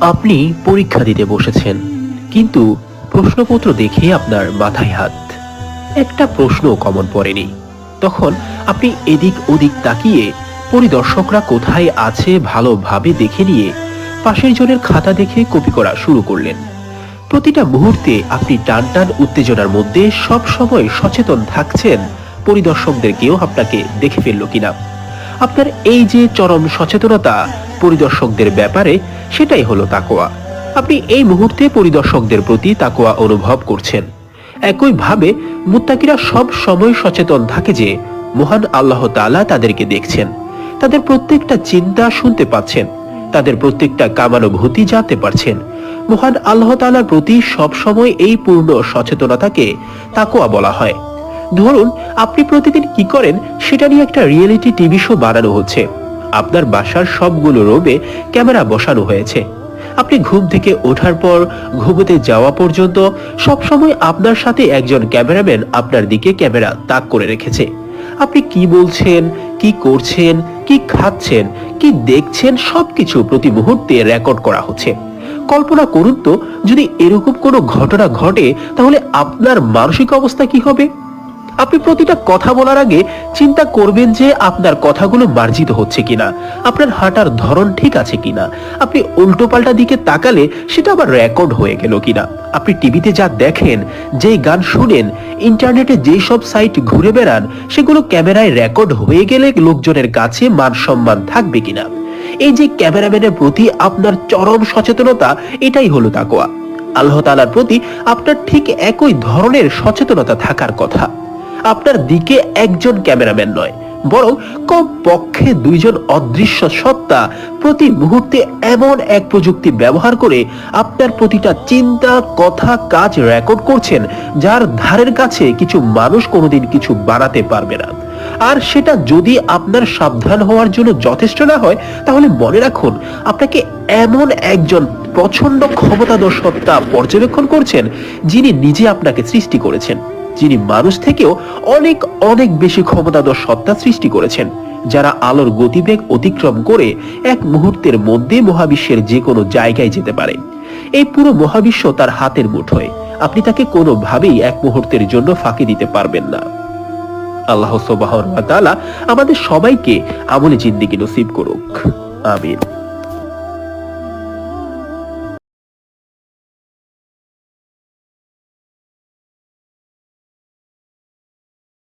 আপনি পরীক্ষা দিতে বসেছেন, কিন্তু প্রশ্নপত্র দেখে আপনার মাথায় হাত। একটা প্রশ্ন কমন পড়েনি। তখন আপনি এদিক ওদিক তাকিয়ে পরিদর্শকরা কোথায় আছে ভালোভাবে দেখে নিয়ে পাশের জনের খাতা দেখে কপি করা শুরু করলেন। প্রতিটা মুহূর্তে আপনি টান টান উত্তেজনার মধ্যে সব সময় সচেতন থাকছেন পরিদর্শকদের কেউ আপনাকে দেখে ফেলল কিনা। আপনার এই যে চরম সচেতনতা পরিদর্শকদের ব্যাপারে সেটাই হলো তাকোয়া আপনি এই মুহূর্তে পরিদর্শকদের প্রতি তাকোয়া অনুভব করছেন। একইভাবে মুত্তাকিরা সব সময় সচেতন থাকে যে মহান আল্লাহ তাআলা তাদেরকে দেখছেন। তাদের প্রত্যেকটা চিন্তা শুনতে পাচ্ছেন। তাদের প্রত্যেকটা কামানুভূতি জানতে পারছেন। মহান আল্লাহ তাআলার প্রতি সব সময় এই পূর্ণ সচেতনতাকে তাকোয়া বলা হয়। ধরুন, আপনি প্রতিদিন কি করেন সেটা নিয়ে একটা রিয়েলিটি টিভি শো বানানো হচ্ছে। আপনার বাসার সবগুলো রোবে ক্যামেরা বসানো হয়েছে। আপনি ঘুম থেকে ওঠার পর ঘুমোতে যাওয়া পর্যন্ত সব সময় আপনার সাথে একজন ক্যামেরাম্যান আপনার দিকে ক্যামেরা তাক করে রেখেছে। আপনি কি বলছেন, কি করছেন, কি খাচ্ছেন, কি দেখছেন সবকিছু প্রতি মুহূর্তে রেকর্ড করা হচ্ছে। কল্পনা করুন তো, যদি এরকম কোনো ঘটনা ঘটে, তাহলে আপনার মানসিক অবস্থা কি হবে? আপনি প্রতিটা কথা বলার আগে চিন্তা করবেন যে আপনার কথাগুলো মার্জিত হচ্ছে কিনা, আপনার হাঁটার ধরন ঠিক আছে কিনা, আপনি উল্টো পাল্টা দিকে তাকালে সেটা আবার রেকর্ড হয়ে গেল কিনা। আপনি টিভিতে যা দেখেন, যেই গান শুনেন, ইন্টারনেটে যেই সব সাইট ঘুরে বেড়ান, সেগুলো ক্যামেরায় রেকর্ড হয়ে গেলে লোকজনের কাছে মান সম্মান থাকবে কিনা। এই যে ক্যামেরাম্যানের প্রতি আপনার চরম সচেতনতা, এটাই হলো তাকোয়া আল্লাহ তাআলার প্রতি আপনার ঠিক একই ধরনের সচেতনতা থাকার কথা। আপনার দিকে একজন ক্যামেরাম্যান নয়, বরং কম পক্ষে দুইজন অদৃশ্য সত্তা প্রতি মুহূর্তে এমন এক প্রযুক্তি ব্যবহার করে আপনার প্রতিটা চিন্তা, কথা, কাজ রেকর্ড করছেন, যার ধারের কাছে কিছু মানুষ কোনোদিন কিছু বানাতে পারবে না। আর সেটা যদি আপনার সাবধান হওয়ার জন্য যথেষ্ট না হয়, তাহলে মনে রাখুন, আপনাকে এমন একজন প্রচণ্ড ক্ষমতাধর সত্তা পর্যবেক্ষণ করছেন, যিনি নিজে আপনাকে সৃষ্টি করেছেন। যিনি মানুষ থেকেও অনেক অনেক বেশি ক্ষমতাধর সত্তা সৃষ্টি করেছেন, যারা আলোর গতিবেগ অতিক্রম করে এক মুহূর্তের মধ্যে মহাবিশ্বের যে কোনো জায়গায় যেতে পারে। এই পুরো মহাবিশ্ব তার হাতের মুঠোয়। আপনি তাকে কোনোভাবেই এক মুহূর্তের জন্য ফাঁকি দিতে পারবেন না। আল্লাহ তাআলা আমাদের সবাইকে আমলে জিন্দিগি নসিব করুক। আমিন।